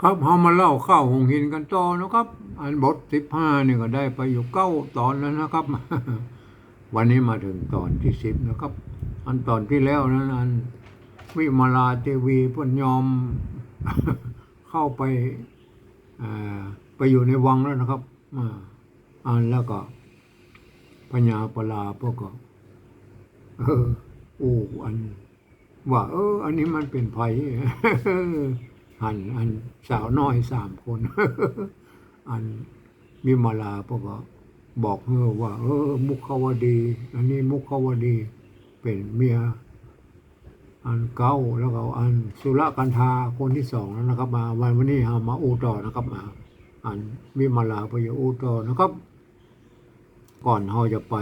ครับเฮามาเล่าข้าวหงหินกันต่อนะครับ อันบทสิบห้านี่ก็ได้ไปอยู่เก้าตอนแล้วนะครับ วันนี้มาถึงตอนที่สิบนะครับ อันตอนที่แล้วนั้นอันวิมาลาเทวีพนยอมเข้าไปไปอยู่ในวังแล้วนะครับอันแล้วก็พญาปลาพวกก็เออโอ้อัน ว่า เออ อันนี้มันเป็นไผ หันอันสาวน้อยสามคน อันมีมาลาพวกก็บอกเออว่า เออ มุขวดี อันนี้มุขวดี เป็นเมีย อันเก้าแล้วก็อันสุรกันธาคนที่สองแล้วนะครับ มาวันวันนี้เรามาอูต่อนะครับมาอันมีมาลาไปอยู่อูต่อนะครับ ก่อนเราจะไป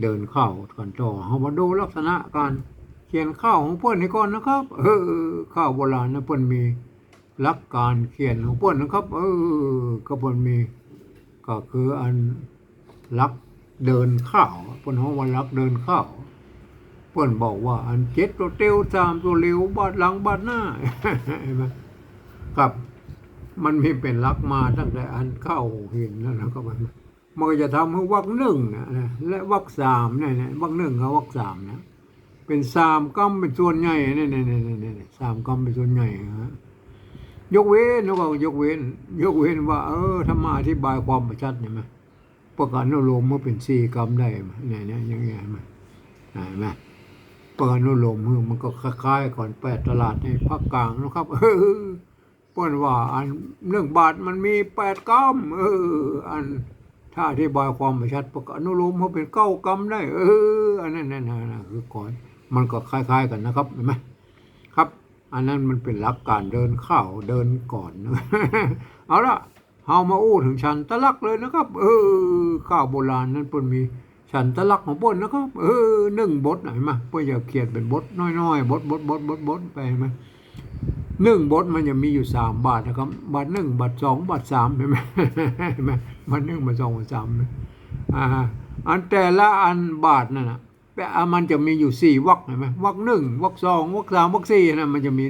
เดินเข้ากันต่อเรามาดูลักษณะการเขียนข้าวของเพื่อนนี่ก่อนนะครับ เออข้าวโบราณนะเพื่อนมี หลักการเขียนของเพื่อนนะครับ เออก็เพื่อนมีก็คืออันลักเดินข้าวเพื่อนเขาว่าลักเดินข้าวเพื่อนบอกว่า อันเจ็ดตัวเตียวสามตัวเร็วบาดหลังบาดหน้าเห็นไหมครับ มันมีเป็นลักมาตั้งแต่อันเข้าหินแล้วนะครับมันมันก็จะทำให้วักหนึ่งนะและวักสามเนี่ยนะวักหนึ่งกับวักสามนะเป็นสามกำเป็นส่วนใหญ่เนี่ยเนี่ยเนี่ยเนี่ยสามกำเป็นส่วนใหญ่ฮะ ยกเว้นแล้วก็ยกเว้น ยกเว้นว่า เออถ้ามาอธิบายความประชัดเนี่ยไหมประกาศนุโลมว่าเป็นสี่กำได้ไหมเนี่ยเนี่ยอยังไงไหมเห็นไหมเปิดนุโลมมือมันก็คล้ายๆก่อนแปดตลาดในภาคกลางนะครับ เออเปิ้นว่า อันเรื่องบาทมันมีแปดกำเออ อันถ้าอธิบายความไม่ชัดประกาศนุโลมว่าเป็นเก้ากำได้ เออ อันนั้นนั่นนั่นคือก่อนมันก็คล้าย ๆ กันนะครับเห็นไหม อันนั้นมันเป็นหลักการเดินเข้าเดินก่อน เอาละเฮามาอู้ถึงชันตะลักเลยนะครับ เออข้าวโบราณนั้นเปิ้นมีฉันตะลักของเปิ้นนะครับ เออหนึ่งบทไหนมาเพื่อจะเขียนเป็นบทน้อยๆบทบทบทบทบทไปไหมหนึ่งบทมันจะมีอยู่สามบาทนะครับ บาทหนึ่งบาทสองบาทสามเห็นไหมเห็นไหมบาทหนึ่งบาทสองบาทสามอ่าอันแต่ละอันบาทนั่นนะ แต่มันจะมีอยู่สี่วรรคเห็นไหมวรรคหนึ่งวรรคสองวรรคสามวรรคสี่นะมันจะมี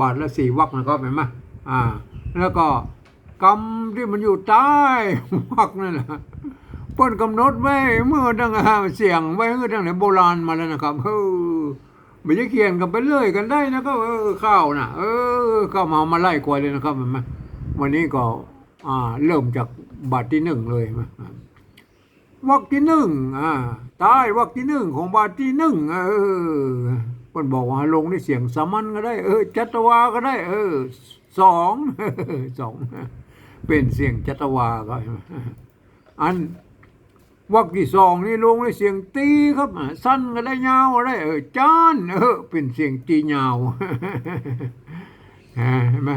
บาทละสี่วรรคนะครับเห็นไหมอ่า แล้วก็กรรมที่มันอยู่ใต้วรรคนั่นแหละเปิ้นกำหนดไว้เมื่อตั้งเสียงไว้เมื่อตั้งแต่โบราณมาแล้วนะครับเออไม่ใช่เขียนกันไปเรื่อยกันได้นะครับเออข้าวนะเออข้าวมามาไล่กวยเลยนะครับเห็นไหมวันนี้ก็อ่าเริ่มจากบาทที่หนึ่งเลยมา วักที่หนึ่งอ่าตายวักที่หนึ่งของบาทที่หนึ่งเออเปิ้นบอกว่าลงในเสียงสามัญก็ได้ เออจัตวาก็ได้ เออสองสองเป็นเสียงจัตวาก็อันวักที่สองนี่ลงในเสียงตีครับ สั้นก็ได้ยาวก็ได้ เออจานเออเป็นเสียงตียาวเห็นไหม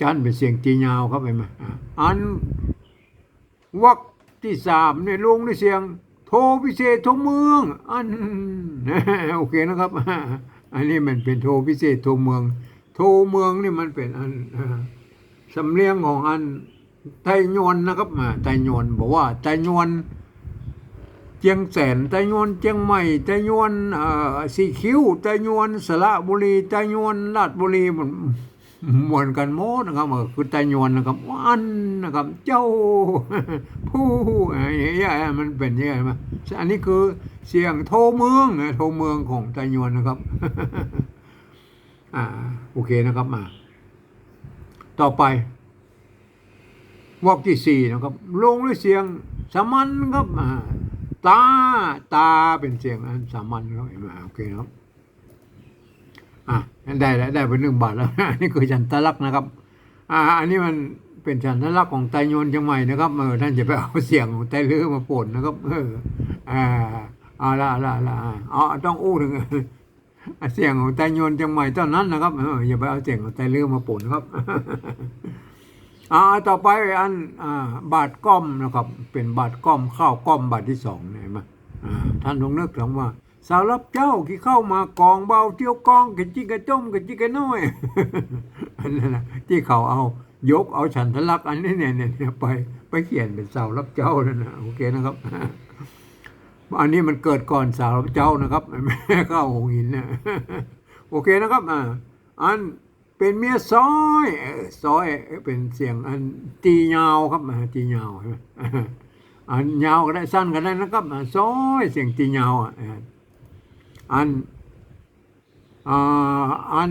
จานเป็นเสียงตียาวครับเห็นไหมอันวัก ที่สามเนี่ยลงในเสียง โทพิเศษโทเมือง อันโอเคนะครับ อันนี้มันเป็นโทพิเศษโทเมือง โทเมืองนี่มันเป็นอันสำเนียงของอันไทยวนนะครับอ่าไทยวนบอกว่าไทยวนเจียงแสนไทยวนเจียงใหม่ไทยวนเอ่อสีคิ้วไทยวนสระบุรีไทยวนลาดบุรี มันเหมือนกันหมดนะครับคือไทยวนนะครับอันนะครับ เจ้าผู้อย่างเงี้ยมันเป็นยังไงมาอันนี้คือเสียงโทเมืองนะโทเมืองของไทยวนนะครับ อ่าโอเคนะครับมา ต่อไปวอกที่สี่นะครับ ลงด้วยเสียงสามัญครับตาตาเป็นเสียงสามัญครับเห็นไหมโอเคครับอะ ได้แล้วได้ไปหนึ่งบาทแล้วนนี้คือฉันทลักนะครับ อ่า อันนี้มันเป็นฉันทลักของไตโยนเชียงใหม่นะครับเออท่านจะไปเอาเสียงของไตรลือมาปนนะครับ เอออ่าเอาละละอาละเอาต้องอู้ถึงเสียงของไตโยนเชียงใหม่ตอนนั้นนะครับเอออย่าไปเอาเสียงของไตรลือมาปนครับอ่าต่อไปอันอ่าบาทก้อมนะครับ เป็นบาทก้อมข้าวก้อมบาทที่สองเนี่มาอ่าท่านลงนึกถึงว่า สาวรับเจ้าที่เข้ามากองเบาเที่ยวกองกะจิกะจ้มกะจิกะน้อยอันนั้นนะที่เขาเอายกเอาฉันทลักษณ์อันนี้เนี่ยเนี่ยไปไปเขียนเป็นสาวรับเจ้านั่นนะโอเคนะครับ อันนี้มันเกิดก่อนสาวรับเจ้านะครับแม่เข้าหงหินนะโอเคนะครับอ่าอันเป็นเมียซอยซอยเป็นเสียงอันตียาวครับอ่าตียาวใช่ไหมอันยาวก็ได้สั้นก็ได้นะครับอ่าซอยเสียงตียาวอะ อันอ่าอัน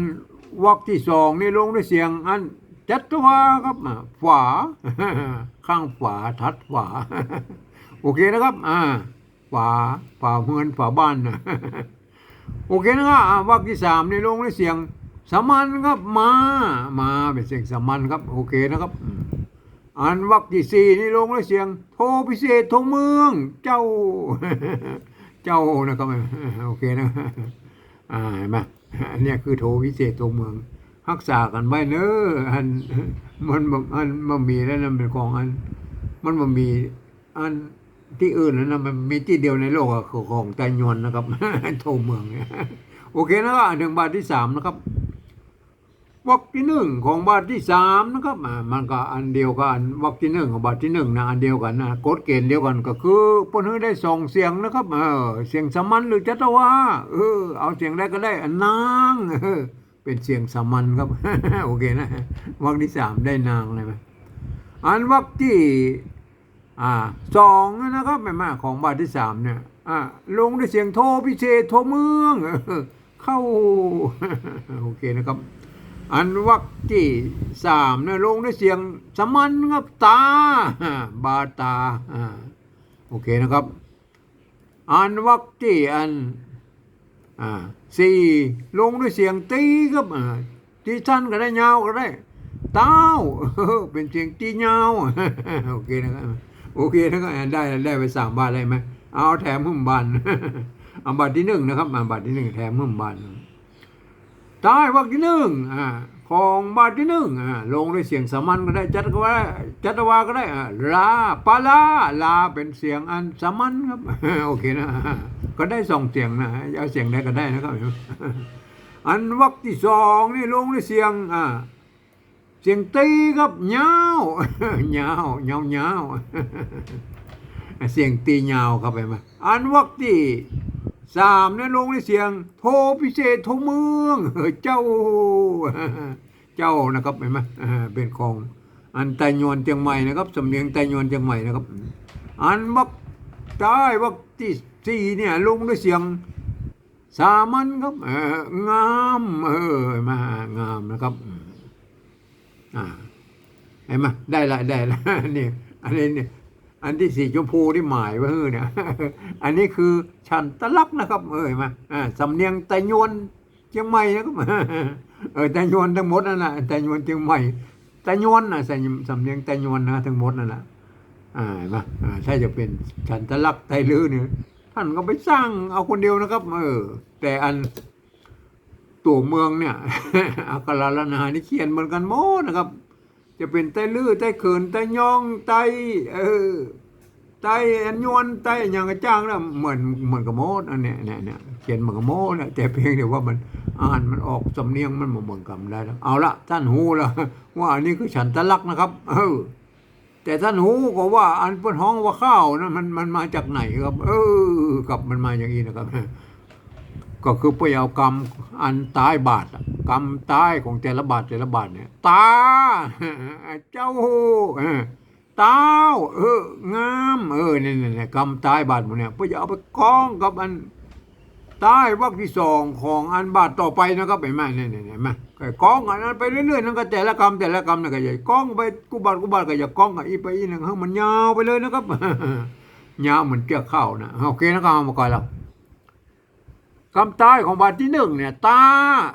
วรรคที่สองนี่ลงด้วยเสียง อันจัตวาครับอ่าฝาข้างฝาทัดฝาโอเคนะครับ อ่าฝาฝาเมือนฝาบ้านนะโอเคนะครับอ่าวรรคที่สามนี่ลงด้วยเสียงสามัญครับมามาเป็นเสียงสามัญครับ โอเคนะครับ อันวรรคที่สี่นี่ลงด้วยเสียง โทพิเศษโทเมือง เจ้า เจ้านะครับโอเคนะอ่าเห็นไหมอันเนี้ยคือโทวิเศษตัวเมืองรักษากันไว้เนอะอันมันอันมันมีแล้วนั่นเป็นของอัน มันมันมีอันที่อื่นนะนะมันมีที่เดียวในโลกอะของไตยวนนะครับโทเมืองเนี่ยโอเคนะครับถึงบาทที่สามนะครับ วรรคที่หนึ่งของบาทที่สามนะครับอ่ามันก็อันเดียวกันวรรคที่หนึ่งของบาทที่หนึ่งนะอันเดียวกันนะกฎเกณฑ์เดียวกันก็คือปนให้ได้สองเสียงนะครับเออเสียงสามัญหรือจัตวาเออเอาเสียงได้ก็ได้อันนางเออเป็นเสียงสามัญครับโอเคนะวรรคที่สามได้นางเลยไหมอันวรรคที่อ่าสองนะครับแม่มาของบาทที่สามเนี่ยอ่าลงด้วยเสียงโทพิเศษโทเมืองเข้าโอเคนะครับ อันวรรคที่สามเนี่ยลงด้วยเสียงสมัญครับตา บาตาอ่าโอเคนะครับ อันวรรคที่อันอ่าสี่ลงด้วยเสียงตีครับอ่าที่สั้นก็ได้ยาวก็ได้เต้าเออเป็นเสียงตียาวโอเคนะครับโอเคนะครับได้ได้ไปสามบาทได้ไหมเอาแถมหุ่มบานเอาบาทที่หนึ่งนะครับมาบาทที่หนึ่งแถมหุ่มบาน ต้วรรคที่หนึ่งอ่าของบาทที่หนึ่งอ่าลงด้วยเสียงสามัญก็ได้จัตวาจัตวาก็ได้อ่าลาปาลาลาเป็นเสียงอันสามัญครับโอเคนะก็ได้สองเสียงนะเอาเสียงได้ก็ได้นะครับอันวรรคที่สองนี่ลงด้วยเสียงอ่าเสียงตีครับยาวยาวยาวยาวเสียงตียาวเข้าไปมาอันวรรคที่ สามนี่ลงด้วยเสียง โทพิเศษโทเมืองเจ้า เจ้านะครับเห็นไหมเป็นของอันไตยวนเชียงใหม่นะครับสำเนียงไตยวนเชียงใหม่นะครับ อันวรรคใต้วรรคที่สี่เนี่ยลงด้วยเสียงสามัญครับเอองามเออมางามนะครับอ่าเห็นไหมได้ละได้ละนี่อันนี้เนี่ย อันที่สีชมพูที่หมายไว้เออเนี่ย อันนี้คือชันตะลักนะครับ เออเห็นไหมาอ่าสำเนียงไตยวนเชียงใหม่นะครับเออไตยวนทั้งหมดนั่นแหละไตยวนเชียงใหม่ไตยวนนะใส่สำเนียงไตยวนนะทั้งหมดนั่นแหละอ่ามอ่าถ้าจะเป็นชันตะลักไตลือเนี่ยท่านก็ไปสร้างเอาคนเดียวนะครับ เออ แต่อันตัวเมืองเนี่ยอักขระลนานี่เขียนเหมือนกันหมดนะครับ จะเป็นไต้ลื้อไต้เขินไต้ยองไต้เออไต้อันยวนไต้อย่างกระจ้างนะเหมือนเหมือนกับโมดอันเนี้ยเนี่ยเนี่ยเขียนเหมือนกับโมดนะแต่เพียงแต่ว่ามันอ่านมันออกสำเนียงมันเหมือนกันได้แล้วเอาละท่านหูล้วว่าอันนี้คือฉันตะลักนะครับ เออ แต่ท่านหูก็ว่าอันเปิ้นห้องว่าข้าวนะมันมันมาจากไหนครับ เออกับมันมาอย่างนี้นะครับ ก็คือไปเอากรรมอันตายบาทอะกรรมตายของแต่ละบาทแต่ละบาทเนี่ยตาเจ้าเออเต้าเอองามเออเนี่ยเนี่ยเนี่ยกรรมตายบาทหมดเนี่ยเพื่อจะเอาไปกองกับอันตายวรรคที่สองของอันบาทต่อไปนะครับเห็นไหมเนี่ยเนี่ยเห็นไหมกองอันนั้นไปเรื่อยๆนั่นก็แต่ละกรรมแต่ละกรรมนี่ยก็อย่กองไปกูบาทกูบาทก็อย่ากองกับอีไปอีหนึ่งให้มันยาวไปเลยนะครับยาวเหมือนเกี่ยวข้าวนะโอเคนะครับเอามาก่อนแล้ว คำใต้ของบาทที่หนึ่งเนี่ย ตา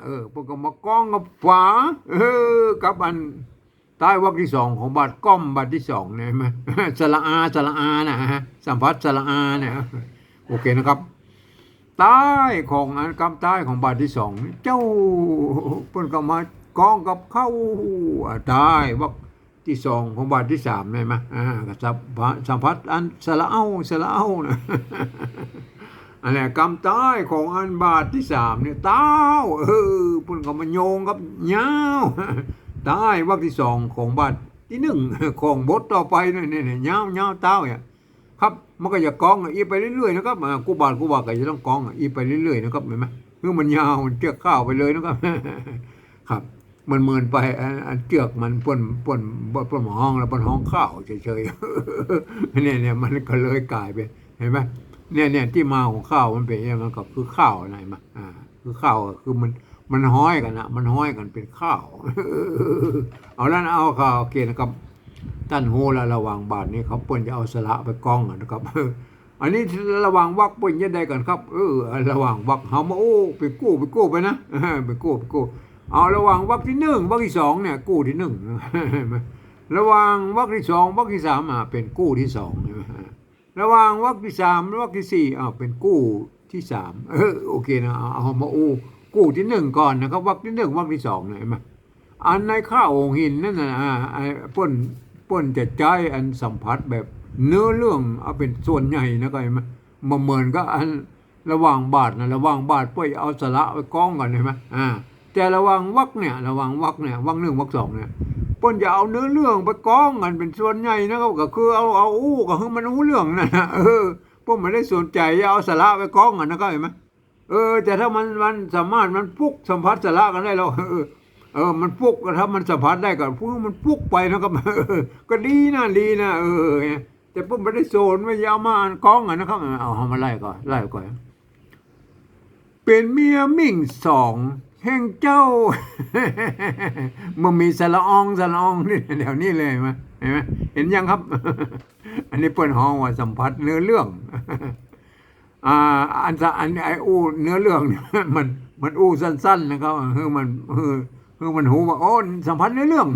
เออพวกก็มากล้องกับฝาเออกับอันใต้วรรคที่สองของบาทก้อมบาทที่สองเนี่ยเห็นไหมสระอาสระอานะฮะสัมผัสสระอาเนี่ยโอเคนะครับใต้ของอันคำใต้ของบาทที่สองเจ้าเพิ่นก็มากล้องกับเข้าอ่าใต้วรรคที่สองของบาทที่สามเนี่ยไหมอ่าก็สัมผัสสัมผัสอันสระเอาสระเอานะ อันนี้กำใต้ของอันบาทที่สามเนี่ยเต้าเออปุ่นก็มาโยงกับยาวใต้วรรคที่สองของบาทที่หนึ่งของบทต่อไปเนี่ยเนี่ยเนี่ยยาวยาวเต้าเนี่ยครับมันก็จะกองอีไปเรื่อยๆนะครับอ่ากูบาทกูบาทก็จะต้องกองอีไปเรื่อยๆนะครับเห็นไหมเมื่อมันยาวมันเกี่ยวข้าวไปเลยนะครับ ครับ มันเหมือนไปอันเจือกมันป่นป่นป่นป่นห้องแล้วป่นห้องข้าวเฉยๆเนี่ยเนี่ยมันก็เลยกลายเป็นเห็นไหม เนี่ยเนี่ยที่มาของข้าวมันเป็นย่างนี้มันก็คือข้าวอะไรมาอ่า คือข้าวคือมันมันห้อยกันนะมันห้อยกันเป็นข้าว เอาแล้วนะเอาข้าวโอเคนะครับท่านโหแล้วระว่างบาทนี้เขาปิ้นจะเอาสละไปกองอะนะครับอันนี้ระว่างวักปิ้นจะได้กันครับ เออ ระว่างวักเฮามาโอ้ไปกู้ไปกู้ไปนะไปกู้ไปกู้เอาระว่างวักที่หนึ่งวักที่สองเนี่ย กู้ที่หนึ่งระว่างวักที่สองวักที่สามอะเป็นกู้ที่สองใช่ไหม ระหว่างวักที่สามวักที่สี่อะเป็นกู้ที่สามเออโอเคนะเอามาอู้กู้ที่หนึ่งก่อนนะครับวักที่หนึ่งวักที่สองเนี่ยเห็นไหมอันในข้าวองค์หินนั่นนะอ่าไอ้ป้นป้นจะใจอันสัมผัสแบบเนื้อเรื่องเอาเป็นส่วนใหญ่นะก็เห็นไหมมาเหมือนก็อันระหว่างบาทนะระหว่างบาทป่วยเอาสละไปกองก่อนเห็นไหมอ่าแต่ระหว่างวักเนี่ยระหว่างวักเนี่ยวักหนึ่งวักสองเนี่ย เปิ้นจะเอาเนื้อเรื่องไปก้องกันเป็นส่วนใหญ่นะครับก็คือเอาเอาอู้ก็คือมันอู้เรื่องนั่นนะเออพวกมันได้สนใจเอาสาระไปก้องกันนะครับเห็นไหมเออ แต่ถ้ามันมันสามารถมันพุกสัมผัสสาระกันได้แล้วเออเออ มันพุกถ้ามันสัมผัสได้ก็พวกมันพุกไปนะครับเออก็ดีนะดีนะเออแต่พวกมันได้โซนไม่ยาวมาอันก้องกันนะครับเอาเอามาไล่ก่อนไล่ก่อนเป็นเมียมิ่งสอง แห่งเจ้ามันมีสละอองสละอองนี่แถวนี้เลยเห็นไหมเห็นไหมเห็นยังครับ อันนี้เปิ้นห้องว่าสัมผัสเนื้อเรื่องอ่าอันสะอันไออู้เนื้อเรื่องเนี่ยมันมันอู้สั้น ๆ นะครับคือมันคือคือมันหูว่าโอ้สัมผัสเนื้อเรื่อง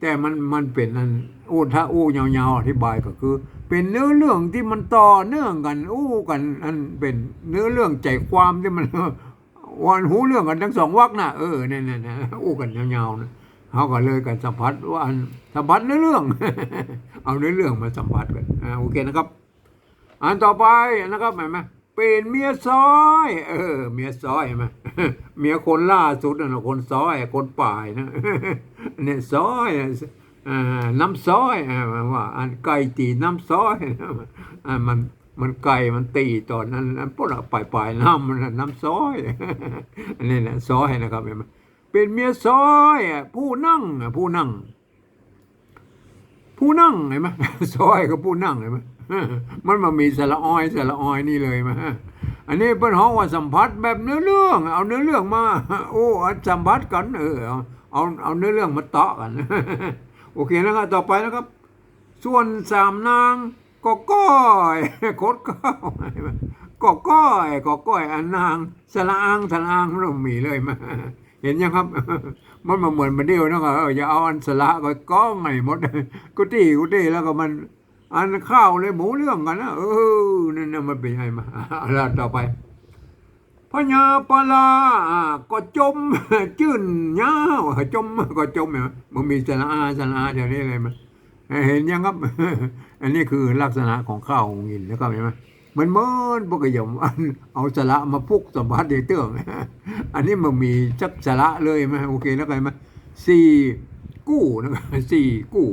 แต่มันมันเป็นอันอู้ถ้าอู้ยาวๆอธิบายก็คือ เป็นเนื้อเรื่องที่มันต่อเนื่องกัน อู้กันอันเป็นเนื้อเรื่องใจความที่มัน วันหูเรื่องกันทั้งสองวักนะเออเนี่ยเนี่ยนะอู้กันยาวๆนะเขาก็เลยกันสัมผัสว่าอันสัมผัสเนื้อเรื่อง เอาเนื้อเรื่องมาสัมผัสกันอ่าโอเคนะครับ อันต่อไปนะครับเห็นไหมเป็นเมียซอย เออ เมียซอยเห็นไหมเมียคนล่าสุดนะคนซอยคนป่ายนะเนี่ยซอยอ่าน้ำซอยว่าอันไก่ตีน้ำซอยอ่ามัน มันไก่มันตีตอนนั้นนั้นพวกเราปลายปลายน้ำมันน้ำซอยอันนี้นะซอยนะครับเห็นไหมเป็นเมียซอยอะผู้นั่งอะผู้นั่ง ผู้นั่งเห็นไหมซอยก็ผู้นั่งเห็นไหมมันมามีสระออยสระออยนี่เลยมาอันนี้เป็นห้องว่าสัมผัสแบบเนื้อเรื่อง เอาเนื้อเรื่องมาโอ้เอาสัมผัสกันเออเอาเอาเอาเนื้อเรื่องมาเตาะกัน โอเคนะครับต่อไปนะครับ ส่วนสามนาง ก็ก้อยโคตรก้อยก็ก้อยก็ก้อยอันนางสละอังสละอังมันมีเลยมาเห็นยังครับ มันมาเหมือนมันเดียวนะครับอย่าเอาอันสละก็ก้องไงหมดกุฏิกุฏิแล้วก็มัน อันข้าวเลยหมูเรื่องกันนะเออนั่นน่ะมันเป็นไงมาแล้วต่อไปพญาปลาก็จมจื่นยาวจมก็จมเนไหมมันมีสระอาสระอาเดี๋ยวนี้เลยมันเห็นยังครับ อันนี้คือลักษณะของข้าวของหินนะครับเห็นไหมมันเมือนปกยมอันเอาสระมาพุกสัมผัสเดเตื้องอันนี้มันมีจักสระเลยไหมโอเคแล้วกันไหมสี่กู้นะครับสี่กู้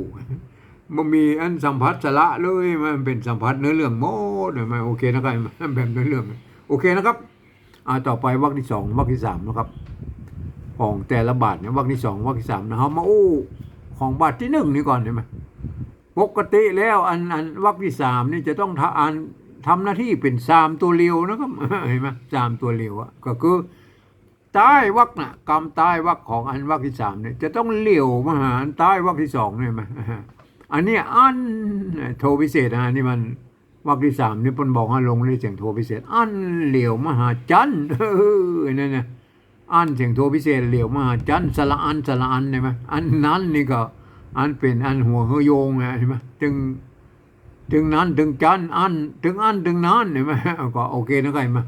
มันมีอันสัมผัสสละเลยมันเป็นสัมผัสเนื้อเรื่องโมดเห็นไหมโอเคนะครับแบบเนื้อเรื่องโอเคนะครับอ่าต่อไปวรรคที่สองวรรคที่สามนะครับ ของแต่ละบาทเนี่ยวรรคที่สองวรรคที่สามนะเขามาอู้ของบาทที่หนึ่งนี่ก่อนเห็นไหม ปกติแล้วอันอันวรรคที่สามนี่จะต้องทำอันทำหน้าที่เป็นสามตัวเลียวนะครับเห็นไหมสามตัวเลียวอะก็คือใต้วักนะกรรมใต้วักของอันวักที่สามเนี่ยจะต้องเลี่ยวมาหาอันใต้วักที่สองเนี่ยมาอันนี้อันโทพิเศษนะนี่มันวักที่สามนี่ปนบอกให้ลงในเสียงโทพิเศษ อันเหลียวมหาจันทร์เออนั่นนะอันเสียงโทพิเศษเหลียวมหาจันทร์สละอันสละอันใช่ไหมอันนั้นนี่ก็ อันเป็นอันหัวเฮโยงไงใช่ไหมถึงถึงนั้นถึงจันอันถึงอันถึงนั้นเห็นไหมก็โอเคนะใครับเห็นไหม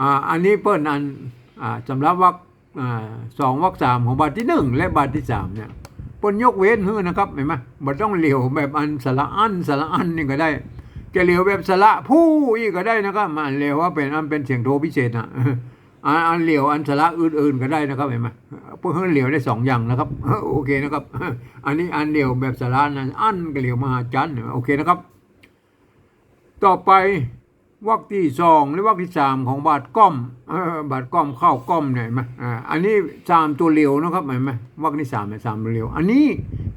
อ่าอันนี้เปิ้นอันอ่าสำหรับวรรคอ่าสองวรรคสามของบาทที่หนึ่งและบาทที่สามเนี่ยเปิ้นยกเว้นให้นะครับเห็นไหมบ่ต้องเหลียวแบบอันสระอันสระอันนี่ก็ได้ จะเหลียวแบบสระผู้อีกก็ได้นะครับมันเหลียวว่าเป็นอันเป็นเสียงโทพิเศษนะ อันเหลียวอันสระอื่นๆก็ได้นะครับเห็นไหมพื่อเหลียวได้สองอย่างนะครับโอเคนะครับ อันนี้อันเหลียวแบบสระนั้นอันก็เหลียวมหาจันทร์โอเคนะครับ ต่อไปวรรคที่สองหรือวรรคที่สามของบาทก้อมบาทก้อมเข้าก้อมเนี่ยเห็นไหมอันนี้สามตัวเร็วนะครับเห็นไหมวรรคที่สามเนี่ยสามตัวเร็วอันนี้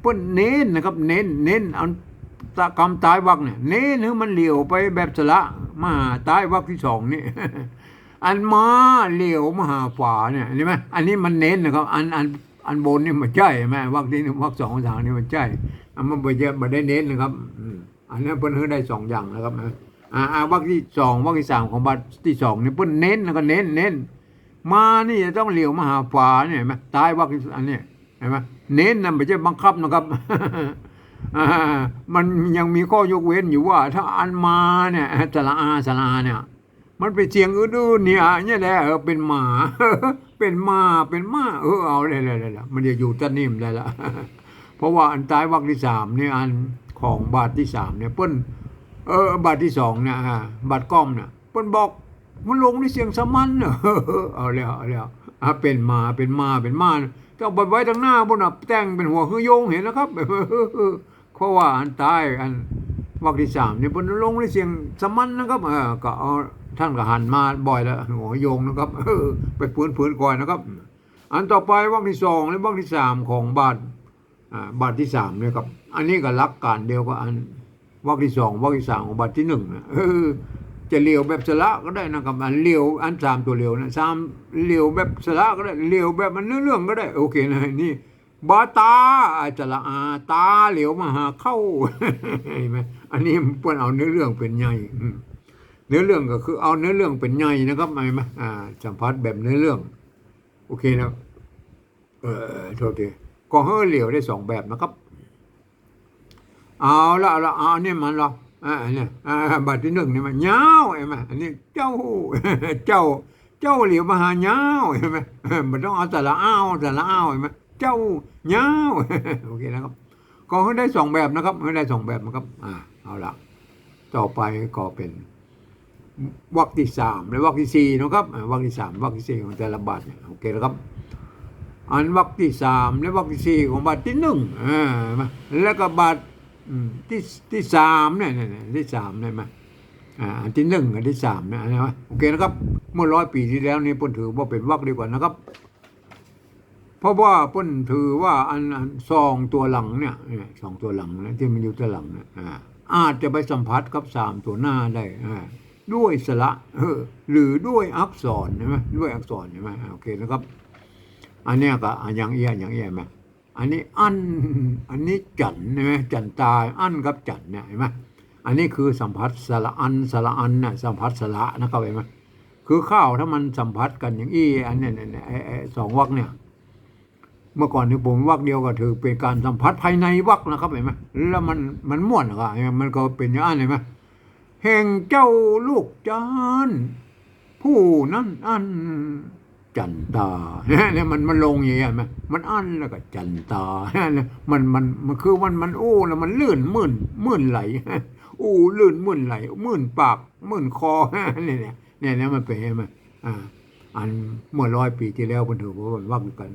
เพิ่นเน้นนะครับ เน้นเน้นอันตะกำตายวรรคเนี่ยเน้นให้มันเหลียวไปแบบสละมาตายวรรคที่สองนี่ อันมาเหลียวมหาฝาเนี่ยเห็นไหมอันนี้มันเน้นนะครับ อันอันอันบนนี่มันใช่ไหมวรรคที่นึ่วรรคสองสามนี่มันใช่อันมันไม่ใช่ไม่ได้เน้นนะครับอันนี้เพิ่นให้ได้สองอย่างนะครับอ่าวรรคที่สองวรรคที่สามของบาทที่สองนี่เพิ่นเน้นแล้วก็เน้นเน้นมานี่จะต้องเหลียวมหาฝาเนี่ยเห็นไหมตายวรรคที่อันนี้เห็นไหมเน้นนะไม่ใช่บังคับนะครับมันยังมีข้อยกเว้นอยู่ว่า ถ้าอันมาเนี่ยสระอาสระอาเนี่ย มันเป็นเสียงอื่นๆเนี่ยเนี่ยแหละเออเป็นหมา เป็นมาเป็นมาเออเอาเลยเลยเลยมันจะอยู่ตันนิ่มได้ละเพราะว่าอันตายวรรคที่สามเนี่ยอันของบาทที่สามเนี่ยเปิ้นเออบาทที่สองเนี่ยอ่าบาทก้อมเนี่ยเปิ้นบอกมันลงในเสียงสมัญเนอะเอาแล้วเอาแล้วอะเป็นมาเป็นมาเป็นมาเจ้าบัดไว้ทางหน้าบนน่ะแต่งเป็นหัวคือโยงเห็นแล้วครับเพราะว่าอันตายอันวรรคที่สามเนี่ยเปิ้นลงในเสียงสมัญนะครับเออก็เอา ท่านก็หันมาบ่อยแล้วหัวโยงนะครับไปพื้นพื้นก่อนนะครับ อันต่อไปวรรคที่สองและวรรคที่สามของบาทอ่าบาทที่สามเนี่ยครับ อันนี้ก็รักการเดียวกับอันวรรคที่สองวรรคที่สามของบัตรที่หนึ่งนะจะเลียวแบบสละก็ได้นะครับอันเลียวอันสามตัวเลียวนะสามเลียวแบบสละก็ได้เลียวแบบมันเรื่องๆก็ได้ โอเคนะนี่บาตาอาจละอาตาเหลียวมาหาเข้าเห็นไหมอันนี้เปิ้นเอาเนื้อเรื่องเป็นใหญ่อื เนื้อเรื่องก็คือเอาเนื้อเรื่องเป็นใหญ่นะครับเห็นไหมอ่าสัมผัสแบบเนื้อเรื่อง โอเคนะเออโทษทีก็เฮ้อเหลียวได้สองแบบนะครับ เอาละเอาละเอาอันนี้มันเหรออ่าเนี่ยอ่าบัตรที่หนึ่งนี่มันยาวเห็นไหมอันนี้เจ้าเจ้า เจ้าเหลียวมาหายาวเห็นไหมมันต้องเอาแต่ละอ้าวแต่ละอ้าวเห็นไหมเจ้ายาวโอเคนะครับ ก็ให้ได้สองแบบนะครับให้ได้สองแบบนะครับ อ่าเอาละต่อไปก็เป็น วรรคที่สามและวรรคที่สี่นะครับวรรคที่สามวรรคที่สี่ของแต่ละบาทเนี่ยโอเคนะครับ อันวรรคที่สามและวรรคที่สี่ของบาทที่หนึ่งอามาแล้วก็บาทที่ที่สามเนี่ยที่สามเนี่ยมาอ่าอันที่หนึ่งกับที่สามเนี่ยนะโอเคนะครับ เมื่อร้อยปีที่แล้วนี่พ้นถือว่าเป็นวรรคดีกว่านะครับ เพราะว่าพ้นถือว่าอันซองตัวหลังเนี่ยเนี่ยสองตัวหลังนะที่มันอยู่ตัวหลังเนี่ยอ่าอาจจะไปสัมผัสกับสามตัวหน้าได้อ่า ด้วยสระหรือด้วยอักษรใช่ไหมด้วยอักษรใช่ไหมโอเคนะครับ อันนี้ก็อันยังเอียอย่างเอียไหมอันนี้อันอันนี้จันใช่ไหมจันตาอันกับจันเนี่ยเห็นไหมอันนี้คือสัมผัสสระอันสระอันนะสัมผัสสระนะครับเห็นไหมคือข้าวถ้ามันสัมผัสกันอย่างอี้อันเนี้ยเนี่ยเนี่ยไอ้สองวรรคเนี่ยเมื่อก่อนที่ผมวรรคเดียวก็ถือเป็นการสัมผัสภายในวรรคนะครับเห็นไหมแล้วมันมันม่วนอะมันก็เป็นอย่างนั้นเห็นไหม แห่งเจ้าลูกจานผู้นั้นอันจันตาเนี่ยมันมันลงอย่างเงี้ยไหมมันอันแล้วก็จันตาเนี่ยมันมันมันคือมันมันโอ้แล้วมันลื่นมื่นมื่นไหลอู้ลื่นมื่นไหลมื่นปากมื่นคอเนี่ยเนี่ยเนี่ยเนี่ยมันเป็นไหมอ่าอันเมื่อร้อยปีที่แล้วเพิ่นถือว่าเป็นวักกัน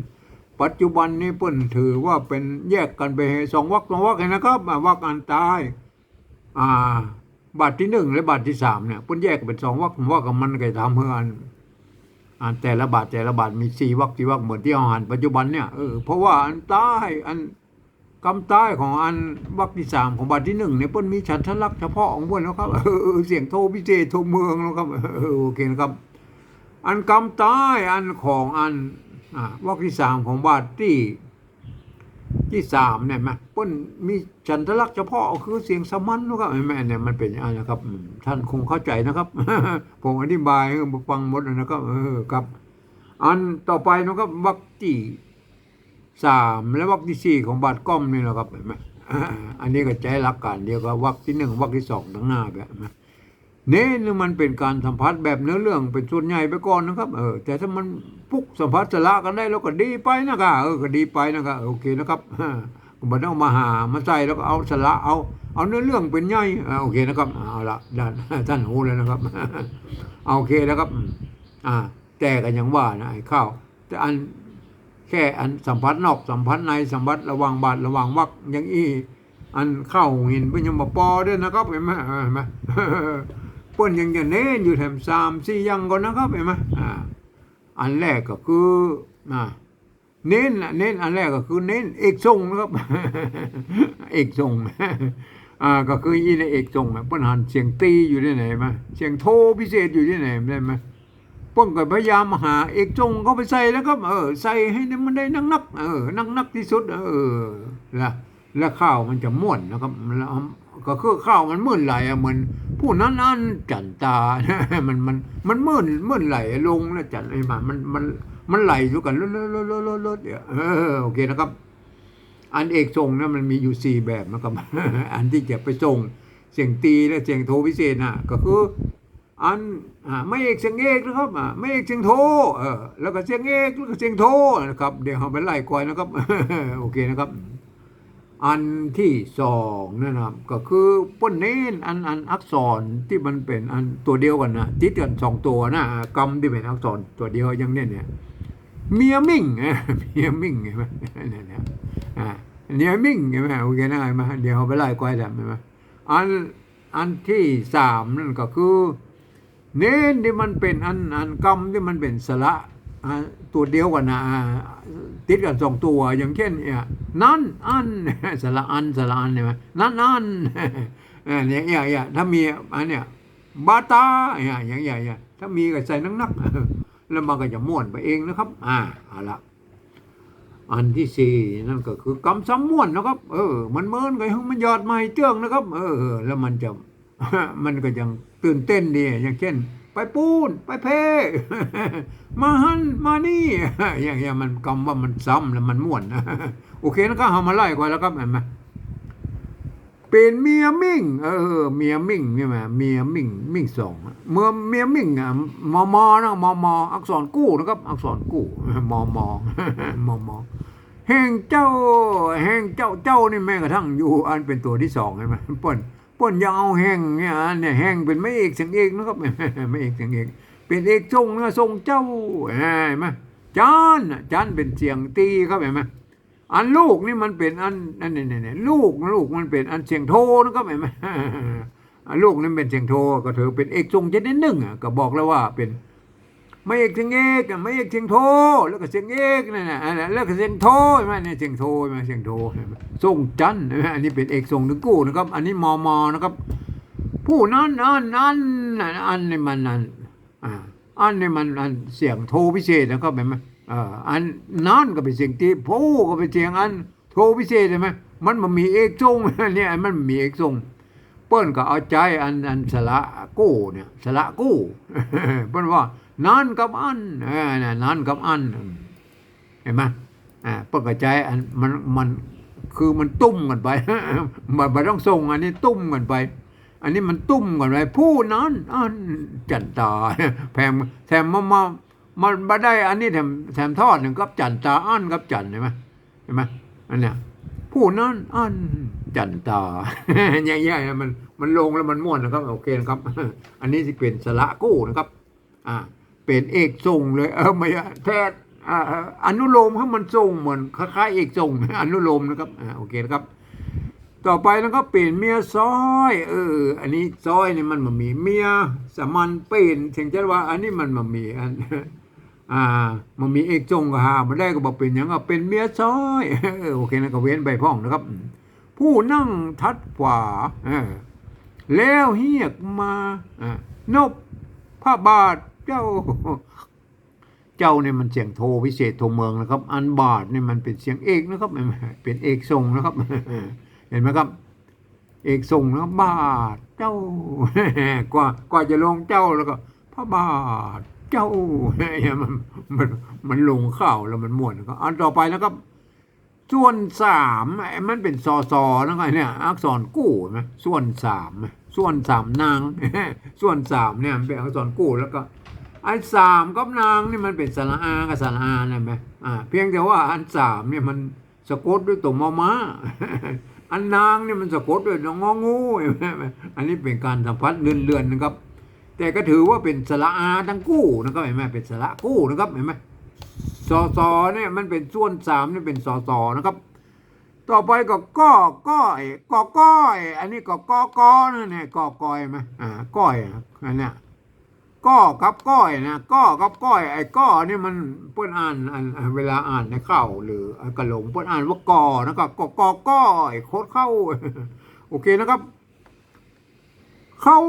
ปัจจุบันนี้เพิ่นถือว่าเป็นแยกกันไปสองวักสองวักเห็นะครับวักอันตาย อ่า บาทที่หนึ่งและบาทที่สามเนี่ยพิ่นแยกเป็นสองวักวักกับมันก็ทำเพื่ออันอันแต่ละบาทแต่ละบาทมีสี่วักสี่วักเหมือนที่อาหันปัจจุบันเนี่ยเออเพราะว่าอันใต้อันกำใต้ของอันวักที่สามของบาทที่หนึ่งเนี่ยเปิ้นมีฉันทลักษณ์เฉพาะของเปิ้นแล้วครับเออเสียงโทพิเศษโทเมืองแล้วครับเออโอเคนะครับ อันกำใต้อันของอันอ่าวักที่สามของบาทที่ ที่สามเนี่ยไหมเปิ้นมีฉันทลักษณ์เฉพาะคือเสียงสมันนะครับแม่เนี่ยมันเป็นอย่างนั้นะครับ ท่านคงเข้าใจนะครับ ผมอธิบายให้ฟังหมดนะครับเออครับ อันต่อไปนะครับวรรคที่สามและวรรคที่สี่ของบาทก้อมนี่นะครับเห็นไหมอ่าอันนี้ก็ใจหลักการเดียวกับวรรคที่หนึ่งวรรคที่สองทั้งหน้าแบบ นไหมเน้นมันเป็นการสัมผัสแบบเนื้อเรื่องเป็นส่วนใหญ่ไปก่อนนะครับ เออ แต่ถ้ามันพุกสัมผัสสละกันได้แล้วก็ดีไปนะครับเออก็ดีไปนะครับโอเคนะครับก็บ่ต้องมาหามาใส่แล้วก็เอาสละเอา เอาเนื้อเรื่องเป็นใหญ่โอเคนะครับเอาละด้านท่านหูเลยนะครับเอาโอเคนะครับ อ่า แต่กันยังว่านะไอ้ข้าวแต่อันแค่อันสัมผัสนอกสัมผัสในสัมผัสระหว่างบาทระหว่างวักอย่างอี้อันเข้าหินเป็นยังมาปอด้วยนะครับเห็นไหมเห็นไหม ปปิ้นยังจะเน้นอยู่แถมสามสี่ยังก่อนนะครับเห็นไหมอ่าอันแรกก็คืออ่าเน้นเน้นอันแรกก็คือเน้นเอกทรงนะครับ เอกทรงอ่าก็คืออีในเอกทรงนะเปิ้นหันเสียงตีอยู่ที่ไหนมาเสียงโทพิเศษอยู่ที่ไหนได้ไหมเปิ้นก็พยายามหาเอกทรงเข้าไปใส่แล้วก็เออใส่ให้มันได้นักนักเออนักนักที่สุด เออละแล้วข้าวมันจะม่วนนะครับแล้ว ก็คือข้าวมันมื่นไหลอะเหมือนผู้นั้นนั้นจันตามันมันมันมื่นมื่นไหลลงแล้วจันไอ้มามันมันมันไหลอยู่กันลดลดลดลดลดลดเนี่ยเออโอเคนะครับ อันเอกทรงนะมันมีอยู่สี่แบบนะครับอันที่จะไปทรงเสียงตีและเสียงโทพิเศษนะก็คืออันอไม่เอกเสียงเอกนะครับไม่เอกเสียงโทเออแล้วก็เสียงเอกแล้วก็เสียงโทนะครับ เดี๋ยวเราไปไล่ก่อนนะครับโอเคนะครับ อันที่สองนะครับก็คือป้นเน้นอันอันอักษรที่มันเป็นอันตัวเดียวกันนะติดกันสองตัวนะกรรมที่เป็นอักษรตัวเดียวยังเนี้ยเนี่ยเมียมิ่งเมียมิ่งเห็นไหมเนี่ยเนี่ยอ่าเมียมิ่งเห็นไหมโอเคนะไอ้มาเดี๋ยวไปไล่ก้อยดำเห็นไหมอันอันที่สามนั่นก็คือ เน้นที่มันเป็นอันอันกรรมที่มันเป็นสระ ตัวเดียวกันนะติดกันสองตัว อย่างเช่นเนี่ยนั่นอันสระอันสระอันเห็นไหมนั่นอันเออเนี่ยเนี่ยเนี่ยถ้ามีอันเนี่ยบาตาเนี่ยอย่างอย่างอย่างถ้ามีก็ใส่นักๆแล้วมันก็จะม่วนไปเองนะครับ อ่าเอาละอันที่สี่นั่นก็คือกำซ้ำม่วนนะครับ เออ มันเมินก็ให้มันยอดไม้เจื้องนะครับ เออ แล้วมันจะมันก็ยังตื่นเต้นดีอย่างเช่น ไปปูนไปเพ มาหันมานี่อย่างเงี้ยมันกำว่ามันซ้ำแล้วมันม่วนโอเคนะครับเอามาไล่ก่อนแล้วครับเห็นไหมเป็นเมียมิ่ง เออ เมียมิ่งใช่ไหมเมียมิ่งมิ่งสองเมื่อเมียมิ่งอะมอมอนะมอมออักษรกู้นะครับ อักษรกู้มอมอมอมอแห่งเจ้า แห่งเจ้าเจ้านี่แม้กระทั่งอยู่ อันเป็นตัวที่สองใช่ไหมเปิ้น ป่นยังเอาแห้งเนี่ยเนี่ยแห้งเป็นไม่เอกเสียงเอกนะครับไม่เอกเสียงเอกเป็นเอกทรงนะทรงเจ้าเห็นไหมจานจานเป็นเสียงตีครับเห็นไหมอันลูกนี่มันเป็นอันนั่นนี่นี่ลูกลูกมันเป็นอันเสียงโทนะครับเห็นไหมลูกนี่เป็นเสียงโทก็ถือเป็นเอกทรงชนิดหนึ่งอะก็บอกแล้วว่าเป็น ไม่เอกเสียงเอกไม่เอกเสียงโท แล้วก็เสียงเอกนั่นนะแล้วก็เสียงโทใช่ไหมเนี่ยเสียงโทใช่ไหมเสียงโทเห็นไหมทรงจันใช่ไหมอันนี้เป็นเอกทรงนึงกู้นะครับ อันนี้มอมอนะครับ ผู้นั้นอันนั้นอันอันนี่มันอันอันนี่มันอันเสียงโทพิเศษนะครับเห็นไหมอันนั้นก็เป็นเสียงตีผู้ก็เป็นเสียงอันโทพิเศษใช่ไหมมันมันมีเอกทรงเนี่ยอันมันมีเอกทรงเปิ้นก็เอาใจอันอันสระกู้เนี่ยสระกู้เปิ้นว่านั้นกับอันเออน่ะนั้นกับอันเห็นไหมอ่าปกใจอันมันมันคือมันตุ้มกันไปมันไม่ต้องส่งอันนี้ตุ้มกันไป อันนี้มันตุ้มก่อนไปผู้นั้นอันจันตาแพงแถมมามามันมาได้ อันนี้แถมแถมทอดหนึ่งกับจันตาอันกับจันเห็นไหมเห็นไหมอันเนี้ยผู้นั้นอันจันตาใหญ่ๆมันมันลงแล้วมันม่วนนะครับ โอเคนะครับ อันนี้สิเป็นสระกู้นะครับ อ่า เป็นเอกทรงเลย เออไม่ใช่แท้อ่าอนุโลมให้มันทรงเหมือนคล้ายๆเอกทรงอนุโลมนะครับอ่าโอเคนะครับ ต่อไปนะครับเปลี่ยนเมียซ้อยเอออันนี้ซ้อยนี่มันมามีเมียสมันเปลี่ยนเสียงจะว่า อันนี้มันมามีอันอ่ามันมีเอกจงก็หามาได้ก็บอกเป็นอย่างก็เป็นเมียซ้อยโอเคนะก็เว้นใบพ้องนะครับ ผู้นั่งทัดขวาเออแล้วเฮียกมาอ่านบพระบาท เจ้า เจ้าเนี่ยมันเสียงโทพิเศษโทเมืองนะครับ อันบาทเนี่ยมันเป็นเสียงเอกนะครับ เป็นเอกทรงนะครับ เห็นไหมครับ เอกทรงนะบบาทเจ้ากว่ากว่าจะลงเจ้าแล้วก็พระบาทเจ้ามันมันมันลงข้าวแล้วมันม่วนนะครับอันต่อไปนะครับส่วนสามไอ้มันเป็นซอซอนะครับเนี่ยอักษรกู้นไหมส่วนสามส่วนสามนาง ส่วนสามเนี่ยมันเป็นอักษรกู้แล้วก็ อันสามกับนางนี่มันเป็นสระอากับสระอานะไหมอ่าเพียงแต่ว่าอันสามเนี่ยมันสะกดด้วยตัวมอม้าอันนางเนี่ยมันสะกดด้วยตัวงองูเห็นไหมอันนี้เป็นการสัมพัสเลื่อนๆนะครับ แต่ก็ถือว่าเป็นสระอาทั้งกู้นะครับเห็นไหมเป็นสระกู้นะครับเห็นไหมสอสอเนี่ยมันเป็นส่วนสามนี่เป็นสอสอนะครับ ต่อไปก็ก้อก้อยกอก้อย อันนี้ก็กอก้อนั่นแหละกอก้อยไหมอ่าก้อยอันเนี้ย ก้อกับก้อยนะก้อกับก้อยไอ้ก้อนี่มันเปิ้นอ่านอันเวลาอ่านในเข้าหรือกระหลงเปิ้นอ่านว่ากอนะก็กอกอก้อยโคตรเข้า โอเคนะครับ เข้า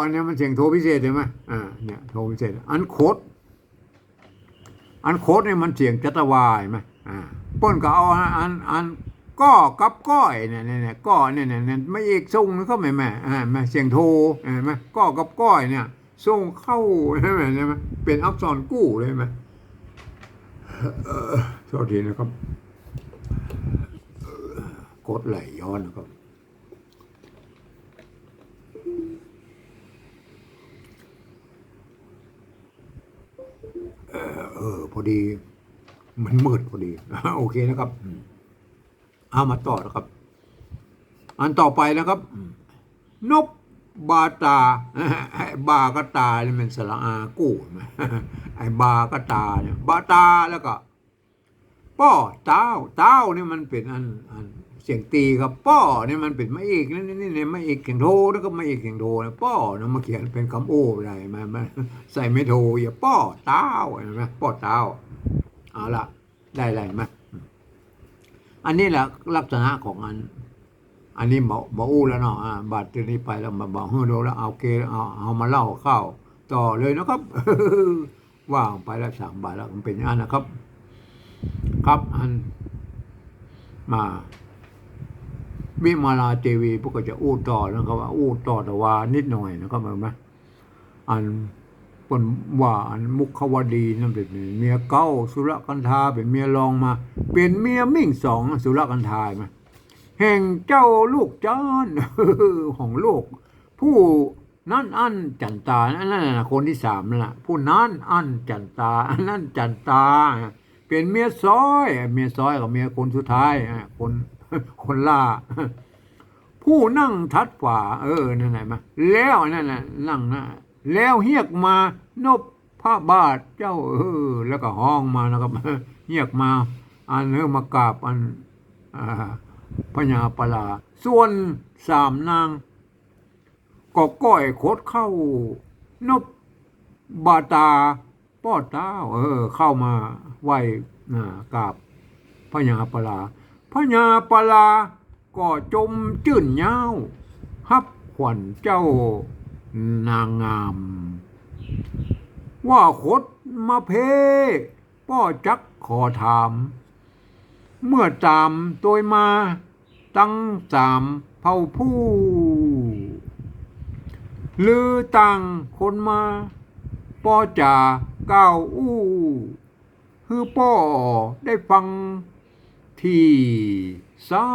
อันเนี้ยมันเสียงโทพิเศษใช่ไหมอ่าเนี่ยโทพิเศษ อันโคดอันโคดเนี่ยมันเสียงจัตวายไหมอ่าเปิ้นก็เอาอันอันก้อกับก้อยเนี่ยเนี่ยเนี่ยก้อเนี่ยเนี่ยไม่เอกทรงนะก็ไม่แม่อ่าแม่เสียงโทเห็นไหมก้อกับก้อยเนี่ย ทรงเข้าใช่ไหมใช่ไหมเป็นอักษรกู้เลยไหมเอ่อโทษทีนะครับเอ่อกดไหลย้อนนะครับเออ พอดี มันมืดพอดี โอเคนะครับอืมเอามาต่อนะครับ อันต่อไปนะครับอืมนบ บาตาไอ้บากบตาเนี่ยมันสระอากู้ไหมไอ้บากบตาเนี่ยบาตาแล้วก็ ป้อเต้าเต้าเนี่ยมันเป็นอันอันเสียงตีครับป้อเนี่ยมันเป็นไม่เอกนี่นี่นี่เนี่ยไม่เอกเสียงโทแล้วก็ไม่เอกเสียงโทนะป้อเนะมาเขียนเป็นคำโอ้อะไรมามาใส่ไม่โทอย่าป้อเต้าเห็นไหมป้อเต้าเอาละได้ไรไหมอันนี้แหละลักษณะของอัน อันนี้บอกบอกอู้แล้วเนาะอ่าบัตรตัวนี้ไปแล้วมาบอกเฮ้ยดูแล้วเอาเคเอาเอามาเล่าเข้า ต่อเลยนะครับ ว่างไปแล้วสามบาทแล้วมันเป็นอย่างนั้นนะครับ ครับอันมาวิมาลาเทวีพวกก็จะอู้ต่อนะครับว่าอู้ต่อแต่ว่านิดหน่อยนะครับเห็นไหมอันเป็นว่าอันมุขวดีนั่นเป็นเมียเก้าสุรกันธาเป็นเมียรองมา เป็นเมียมิ่งสองสุรกันธาไหม แห่งเจ้าลูกจ้านของโลก ผู้นั่นอันจันตานั่นน่ะคนที่สามนั่นแหละผู้นั้นอันจันตาอันนั่นจันตา เป็นเมียซ้อย เมียซ้อยกับเมียคนสุดท้ายคนคนล่า ผู้นั่งทัดฝ่าเออนั่นไหนมาแล้วนั่นน่ะนั่งนะแล้วเฮียกมานบพระบาทเจ้าเออ แล้วก็ห้องมานะครับเฮียกมา อันเออมากราบอันอ่า พญาปลา ส่วนสามนางก็ก้อยโคดเข้านบบาตาป้อเต้าเออ เข้ามาไหวนะกราบพญาปลาพญาปลาก็จมจื่นเย้าฮับขวัญเจ้านางงาม ว่าคดมาเพป้อจักขอถาม เมื่อตามตัวมา ตั้งสามเผ่าผู้ลือต่างคนมาป้อจ่าก้าวอู้คือป้อได้ฟังที่ซา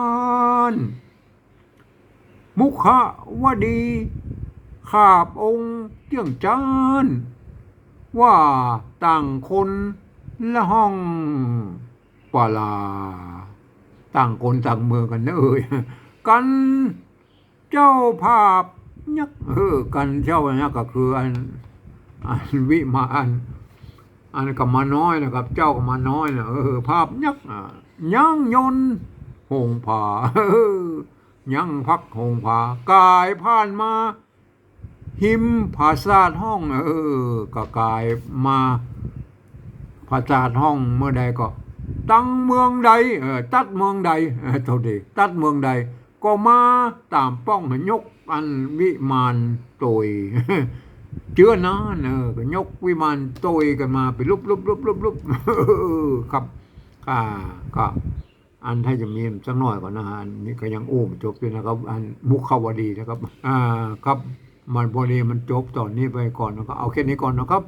นมุขวดีขาบองค์เจียงจานว่าต่างคนละห้องปลา ต่างคนต่างเมืองกันนะเอ่ยกันเจ้าภาพยักษ์เออกันเจ้ายักษ์ก็คืออันอันวิมาอันอันก็มาน้อยนะครับ เจ้าก็มาน้อยนะเออ ภาพยักษ์อะยังยนหงผาเออยังพักหงผากายผ่านมา หิมภาษาทห้อง เออก็กายมาภาษาทห้องเมื่อใดก็ ตั้งเมืองใดเออตัดเมืองใดเออโทษดีตัดเมืองใด ก็มาตามป้องหยกอันวิมานตยเจือนานเออยกวิมานตยกันมาไปลุบลุบลุบลุบลุบครับอ่าก็อันถ้าจะมีสักหน่อยก่อนนะฮะอันนี้ก็ยังโอ้มจบอยู่นะครับ อันมุขาวดีนะครับ อ่าครับมันพอดีมันจบตอนนี้ไปก่อนนะครับเอาแค่นี้ก่อนนะครับ